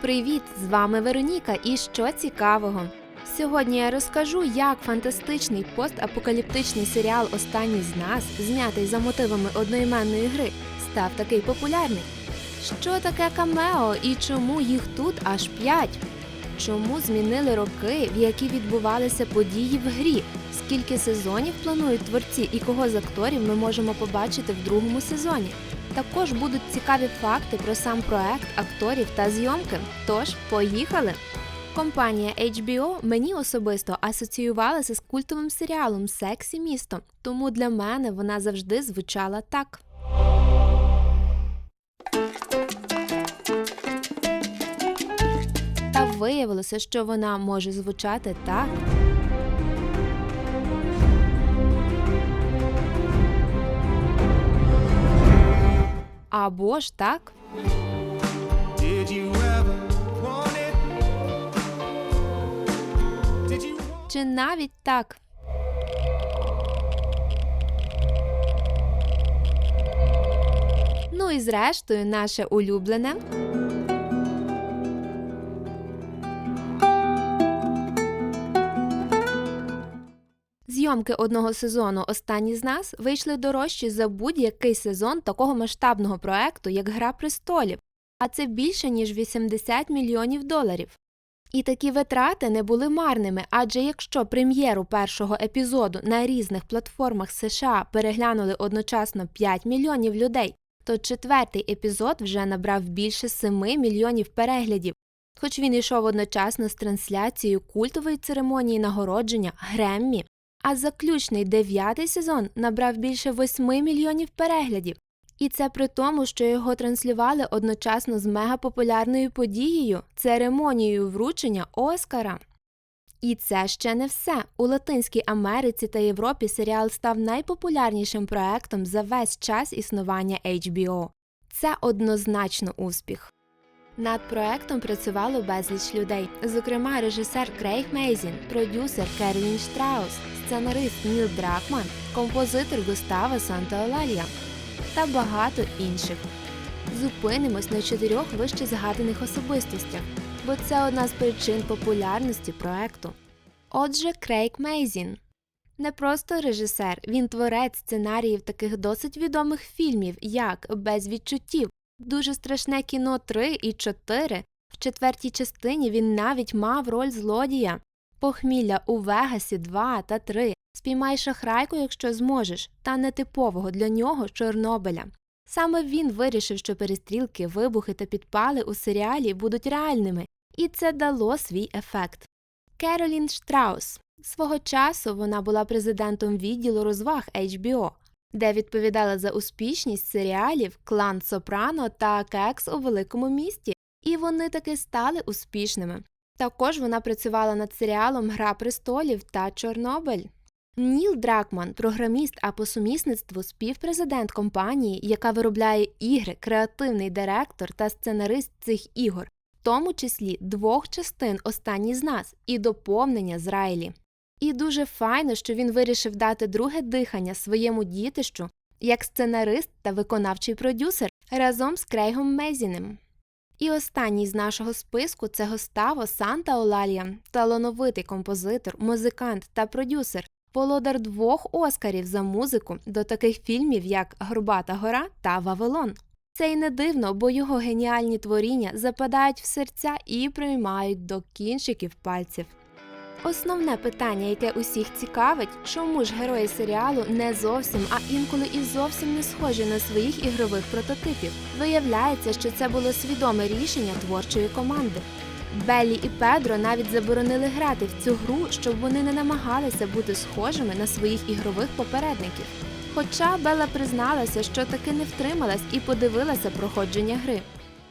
Привіт! З вами Вероніка і що цікавого. Сьогодні я розкажу, як фантастичний постапокаліптичний серіал Останній з нас, знятий за мотивами одноіменної гри, став такий популярний. Що таке камео і чому їх тут аж п'ять? Чому змінили роки, в які відбувалися події в грі? Скільки сезонів планують творці і кого з акторів ми можемо побачити в другому сезоні? Також будуть цікаві факти про сам проект, акторів та зйомки. Тож, поїхали! Компанія HBO мені особисто асоціювалася з культовим серіалом Сексі місто, тому для мене вона завжди звучала так. Виявилося, що вона може звучати так. Або ж так. Чи навіть так. Ну і зрештою, наше улюблене. Зйомки одного сезону Останні з нас вийшли дорожчі за будь-який сезон такого масштабного проекту, як Гра престолів, а це більше ніж 80 мільйонів доларів. І такі витрати не були марними, адже якщо прем'єру першого епізоду на різних платформах США переглянули одночасно 5 мільйонів людей, то четвертий епізод вже набрав більше 7 мільйонів переглядів, хоч він йшов одночасно з трансляцією культової церемонії нагородження Греммі. А заключний дев'ятий сезон набрав більше 8 мільйонів переглядів. І це при тому, що його транслювали одночасно з мегапопулярною подією церемонією вручення Оскара. І це ще не все. У Латинській Америці та Європі серіал став найпопулярнішим проектом за весь час існування HBO. Це однозначно успіх. Над проектом працювало безліч людей, зокрема режисер Крейг Мейзін, продюсер Керолін Штраус, сценарист Ніл Дракман, композитор Густаво Сантоолалія та багато інших. Зупинимось на чотирьох вище згаданих особистостях, бо це одна з причин популярності проекту. Отже, Крейг Мейзін. Не просто режисер, він творець сценаріїв таких досить відомих фільмів, як Без відчуттів, Дуже страшне кіно 3 і 4. В четвертій частині він навіть мав роль злодія. Похмілля у Вегасі 2 та 3. Спіймай шахрайку, якщо зможеш, та нетипового для нього Чорнобиля. Саме він вирішив, що перестрілки, вибухи та підпали у серіалі будуть реальними, і це дало свій ефект. Керолін Штраус. Свого часу вона була президентом відділу розваг HBO, де відповідала за успішність серіалів Клан Сопрано та Кекс у великому місті, і вони таки стали успішними. Також вона працювала над серіалом Гра престолів та Чорнобиль. Ніл Дракман, програміст, а по сумісництву співпрезидент компанії, яка виробляє ігри, креативний директор та сценарист цих ігор, в тому числі двох частин Останній з нас і доповнення з Райлі. І дуже файно, що він вирішив дати друге дихання своєму дітищу як сценарист та виконавчий продюсер разом з Крейгом Мезіним. І останній з нашого списку це Гоставо Санта Олалія, талановитий композитор, музикант та продюсер, володар двох Оскарів за музику до таких фільмів, як Горбата гора та Вавилон. Це й не дивно, бо його геніальні творіння западають в серця і приймають до кінчиків пальців. Основне питання, яке усіх цікавить, чому ж герої серіалу не зовсім, а інколи і зовсім не схожі на своїх ігрових прототипів. Виявляється, що це було свідоме рішення творчої команди. Беллі і Педро навіть заборонили грати в цю гру, щоб вони не намагалися бути схожими на своїх ігрових попередників. Хоча Белла призналася, що таки не втрималась і подивилася проходження гри.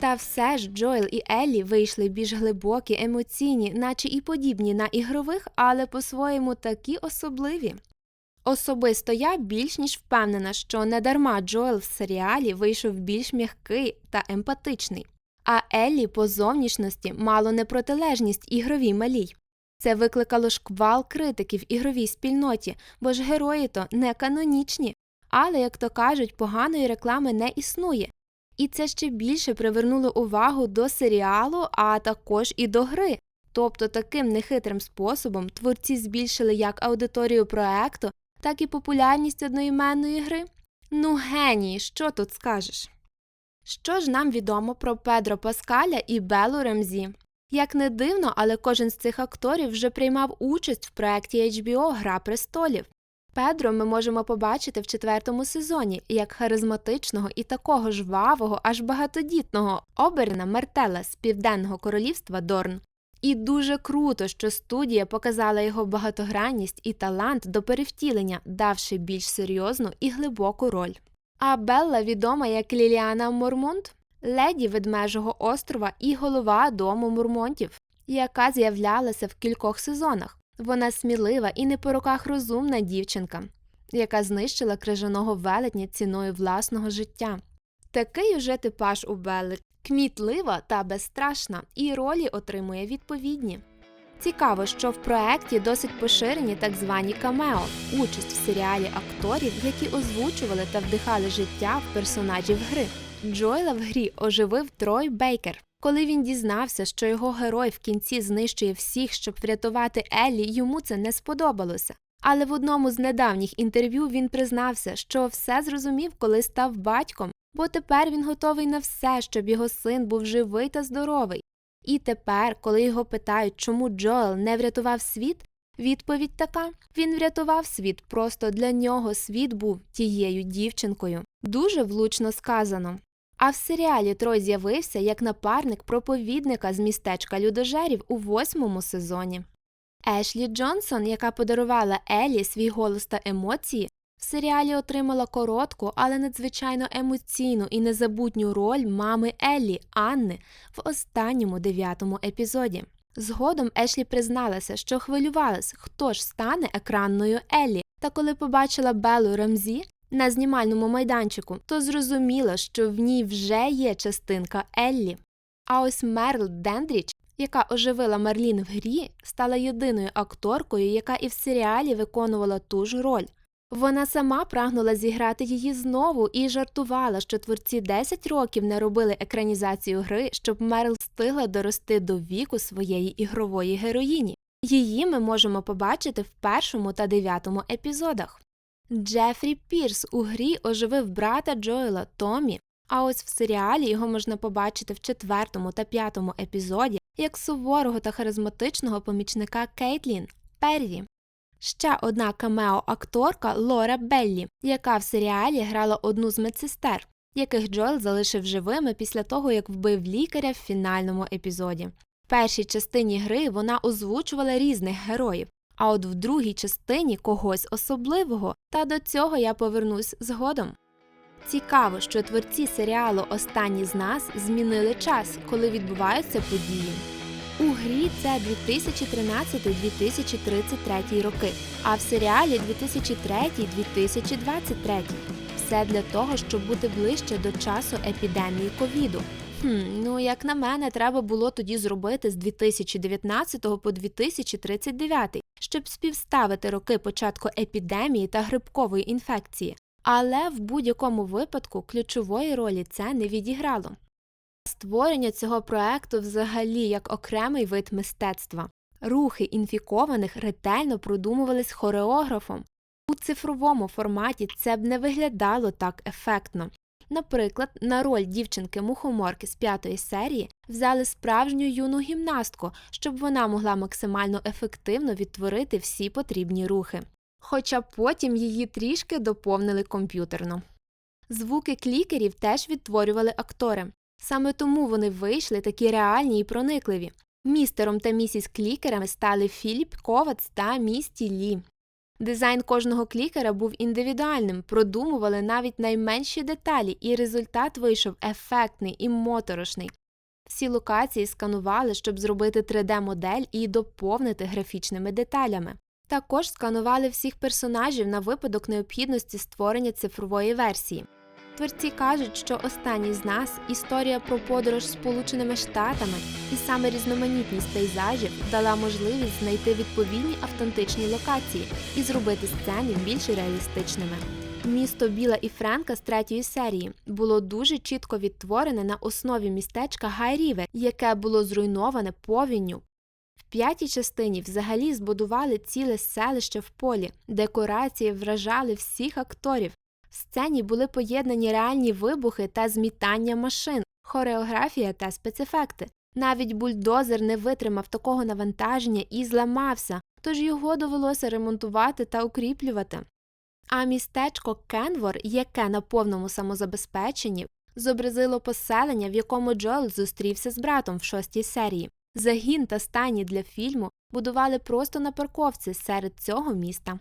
Та все ж Джоел і Еллі вийшли більш глибокі, емоційні, наче і подібні на ігрових, але по-своєму такі особливі. Особисто я більш ніж впевнена, що недарма Джоел в серіалі вийшов більш м'який та емпатичний, а Еллі по зовнішності мало не протилежність ігровій малій. Це викликало шквал критики в ігровій спільноті, бо ж герої то не канонічні, але, як то кажуть, поганої реклами не існує. І це ще більше привернуло увагу до серіалу, а також і до гри. Тобто таким нехитрим способом творці збільшили як аудиторію проекту, так і популярність одноіменної гри. Ну, генії, що тут скажеш? Що ж нам відомо про Педро Паскаля і Белу Ремзі? Як не дивно, але кожен з цих акторів вже приймав участь в проєкті HBO Гра престолів. Педро ми можемо побачити в четвертому сезоні як харизматичного і такого жвавого, аж багатодітного оберна Мертела з південного королівства Дорн. І дуже круто, що студія показала його багатогранність і талант до перевтілення, давши більш серйозну і глибоку роль. А Белла відома як Ліліана Мормонт, леді ведмежого острова і голова дому Мурмонтів, яка з'являлася в кількох сезонах. Вона смілива і не по руках розумна дівчинка, яка знищила крижаного велетня ціною власного життя. Такий уже типаж у Белли кмітлива та безстрашна, і ролі отримує відповідні. Цікаво, що в проєкті досить поширені так звані камео, участь в серіалі акторів, які озвучували та вдихали життя в персонажів гри. Джойла в грі оживив Трой Бейкер. Коли він дізнався, що його герой в кінці знищує всіх, щоб врятувати Еллі, йому це не сподобалося. Але в одному з недавніх інтерв'ю він признався, що все зрозумів, коли став батьком, бо тепер він готовий на все, щоб його син був живий та здоровий. І тепер, коли його питають, чому Джоел не врятував світ, відповідь така: він врятував світ, просто для нього світ був тією дівчинкою. Дуже влучно сказано. А в серіалі Трой з'явився як напарник проповідника з містечка людожерів у восьмому сезоні. Ешлі Джонсон, яка подарувала Еллі свій голос та емоції, в серіалі отримала коротку, але надзвичайно емоційну і незабутню роль мами Еллі Анни в останньому дев'ятому епізоді. Згодом Ешлі призналася, що хвилювалась, хто ж стане екранною Еллі, та коли побачила Беллу Ремзі на знімальному майданчику, то зрозуміла, що в ній вже є частинка Еллі. А ось Мерл Дендріч, яка оживила Мерлін в грі, стала єдиною акторкою, яка і в серіалі виконувала ту ж роль. Вона сама прагнула зіграти її знову і жартувала, що творці 10 років не робили екранізацію гри, щоб Мерл встигла дорости до віку своєї ігрової героїні. Її ми можемо побачити в першому та дев'ятому епізодах. Джефрі Пірс у грі оживив брата Джоела Томі, а ось в серіалі його можна побачити в четвертому та п'ятому епізоді як суворого та харизматичного помічника Кейтлін Перрі. Ще одна камео-акторка Лора Беллі, яка в серіалі грала одну з медсестер, яких Джоел залишив живими після того, як вбив лікаря в фінальному епізоді. В першій частині гри вона озвучувала різних героїв, а от в другій частині когось особливого, та до цього я повернусь згодом. Цікаво, що творці серіалу Останні з нас змінили час, коли відбуваються події. У грі це 2013-2033 роки, а в серіалі 2003-2023. Все для того, щоб бути ближче до часу епідемії ковіду. Хм, ну як на мене, треба було тоді зробити з 2019 по 2039, щоб співставити роки початку епідемії та грибкової інфекції. Але в будь-якому випадку ключової ролі це не відіграло. Створення цього проекту взагалі як окремий вид мистецтва. Рухи інфікованих ретельно продумувались хореографом. У цифровому форматі це б не виглядало так ефектно. Наприклад, на роль дівчинки мухоморки з п'ятої серії взяли справжню юну гімнастку, щоб вона могла максимально ефективно відтворити всі потрібні рухи. Хоча потім її трішки доповнили комп'ютерно. Звуки клікерів теж відтворювали актори. Саме тому вони вийшли такі реальні і проникливі. Містером та місіс клікерами стали Філіп Ковац та Місті Лі. Дизайн кожного клікера був індивідуальним, продумували навіть найменші деталі, і результат вийшов ефектний і моторошний. Всі локації сканували, щоб зробити 3D-модель і доповнити графічними деталями. Також сканували всіх персонажів на випадок необхідності створення цифрової версії. Творці кажуть, що останній з нас історія про подорож Сполученими Штатами, і саме різноманітність пейзажів дала можливість знайти відповідні автентичні локації і зробити сцени більш реалістичними. Місто Біла і Френка з третьої серії було дуже чітко відтворене на основі містечка Гайрівер, яке було зруйноване повінню. В п'ятій частині взагалі збудували ціле селище в полі, декорації вражали всіх акторів. В сцені були поєднані реальні вибухи та змітання машин, хореографія та спецефекти. Навіть бульдозер не витримав такого навантаження і зламався, тож його довелося ремонтувати та укріплювати. А містечко Кенвор, яке на повному самозабезпеченні, зобразило поселення, в якому Джоел зустрівся з братом в шостій серії. Загін та стані для фільму будували просто на парковці серед цього міста.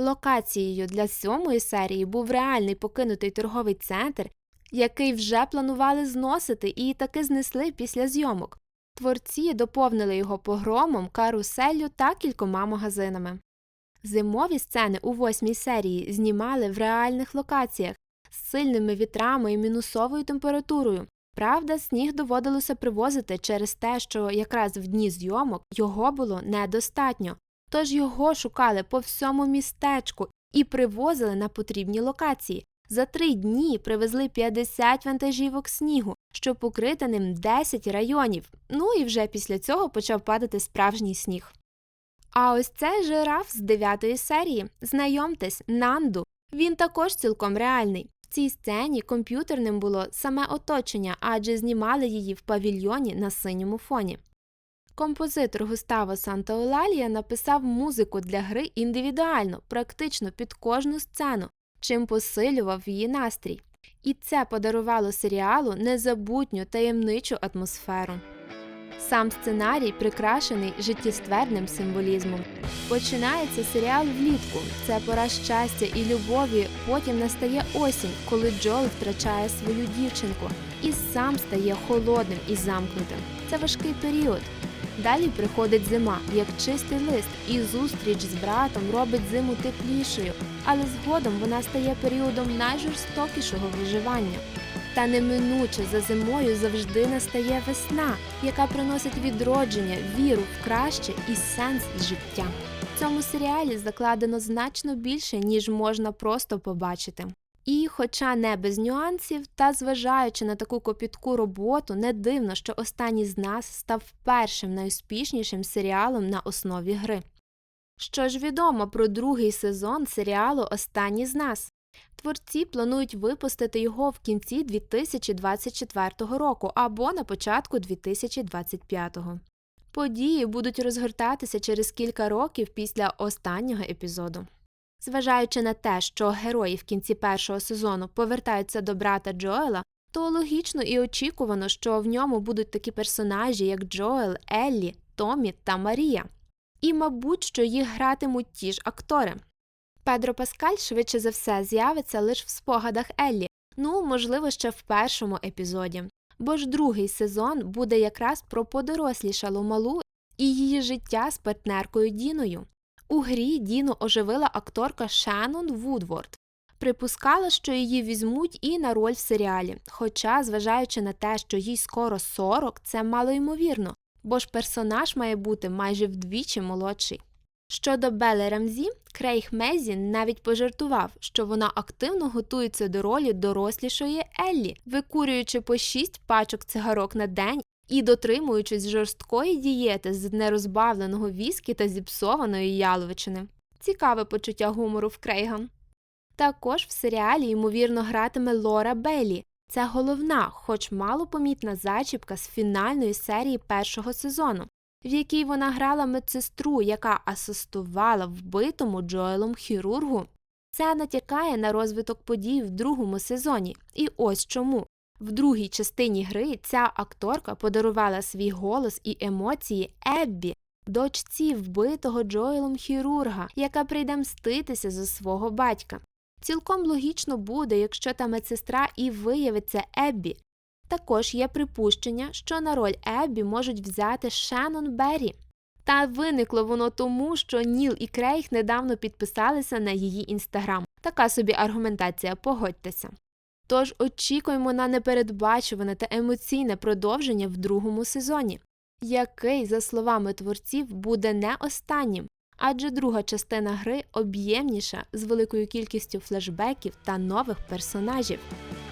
Локацією для сьомої серії був реальний покинутий торговий центр, який вже планували зносити і таки знесли після зйомок. Творці доповнили його погромом, каруселлю та кількома магазинами. Зимові сцени у восьмій серії знімали в реальних локаціях з сильними вітрами і мінусовою температурою. Правда, сніг доводилося привозити через те, що якраз в дні зйомок його було недостатньо, тож його шукали по всьому містечку і привозили на потрібні локації. За три дні привезли 50 вантажівок снігу, щоб покрити ним 10 районів. Ну і вже після цього почав падати справжній сніг. А ось це жираф з дев'ятої серії. Знайомтесь, Нанду. Він також цілком реальний. В цій сцені комп'ютерним було саме оточення, адже знімали її в павільйоні на синьому фоні. Композитор Густаво Сантаолалія написав музику для гри індивідуально, практично під кожну сцену, чим посилював її настрій. І це подарувало серіалу незабутню таємничу атмосферу. Сам сценарій прикрашений життєстверним символізмом. Починається серіал влітку. Це пора щастя і любові. Потім настає осінь, коли Джол втрачає свою дівчинку і сам стає холодним і замкнутим. Це важкий період. Далі приходить зима, як чистий лист, і зустріч з братом робить зиму теплішою, але згодом вона стає періодом найжорстокішого виживання. Та неминуче за зимою завжди настає весна, яка приносить відродження, віру в краще і сенс життя. В цьому серіалі закладено значно більше, ніж можна просто побачити. І, хоча не без нюансів, та зважаючи на таку копітку роботу, не дивно, що останній з нас став першим найуспішнішим серіалом на основі гри. Що ж відомо про другий сезон серіалу Останній з нас? Творці планують випустити його в кінці 2024 року або на початку 2025. Події будуть розгортатися через кілька років після останнього епізоду. Зважаючи на те, що герої в кінці першого сезону повертаються до брата Джоела, то логічно і очікувано, що в ньому будуть такі персонажі, як Джоел, Еллі, Томі та Марія. І, мабуть, що їх гратимуть ті ж актори. Педро Паскаль швидше за все з'явиться лише в спогадах Еллі, ну, можливо, ще в першому епізоді. Бо ж другий сезон буде якраз про подорослішалу малу і її життя з партнеркою Діною. У грі Діну оживила акторка Шеннон Вудворд. Припускала, що її візьмуть і на роль в серіалі. Хоча, зважаючи на те, що їй скоро 40, це малоймовірно, бо ж персонаж має бути майже вдвічі молодший. Щодо Белли Рамзі, Крейг Мезін навіть пожартував, що вона активно готується до ролі дорослішої Еллі, викурюючи по 6 пачок цигарок на день і дотримуючись жорсткої дієти з нерозбавленого віскі та зіпсованої яловичини. Цікаве почуття гумору в Крейга. Також в серіалі ймовірно гратиме Лора Беллі. Це головна, хоч малопомітна зачіпка з фінальної серії першого сезону, в якій вона грала медсестру, яка асистувала вбитому Джоелом хірургу. Це натякає на розвиток подій в другому сезоні. І ось чому. В другій частині гри ця акторка подарувала свій голос і емоції Еббі, дочці вбитого Джоелом хірурга, яка прийде мститися за свого батька. Цілком логічно буде, якщо та медсестра і виявиться Еббі. Також є припущення, що на роль Еббі можуть взяти Шеннон Беррі. Та виникло воно тому, що Ніл і Крейг недавно підписалися на її інстаграм. Така собі аргументація, погодьтеся. Тож очікуємо на непередбачуване та емоційне продовження в другому сезоні, який, за словами творців, буде не останнім, адже друга частина гри об'ємніша з великою кількістю флешбеків та нових персонажів.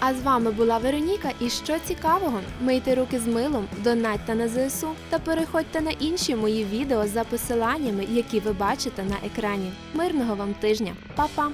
А з вами була Вероніка. І що цікавого, мийте руки з милом, донатьте на ЗСУ та переходьте на інші мої відео за посиланнями, які ви бачите на екрані. Мирного вам тижня, Па-па!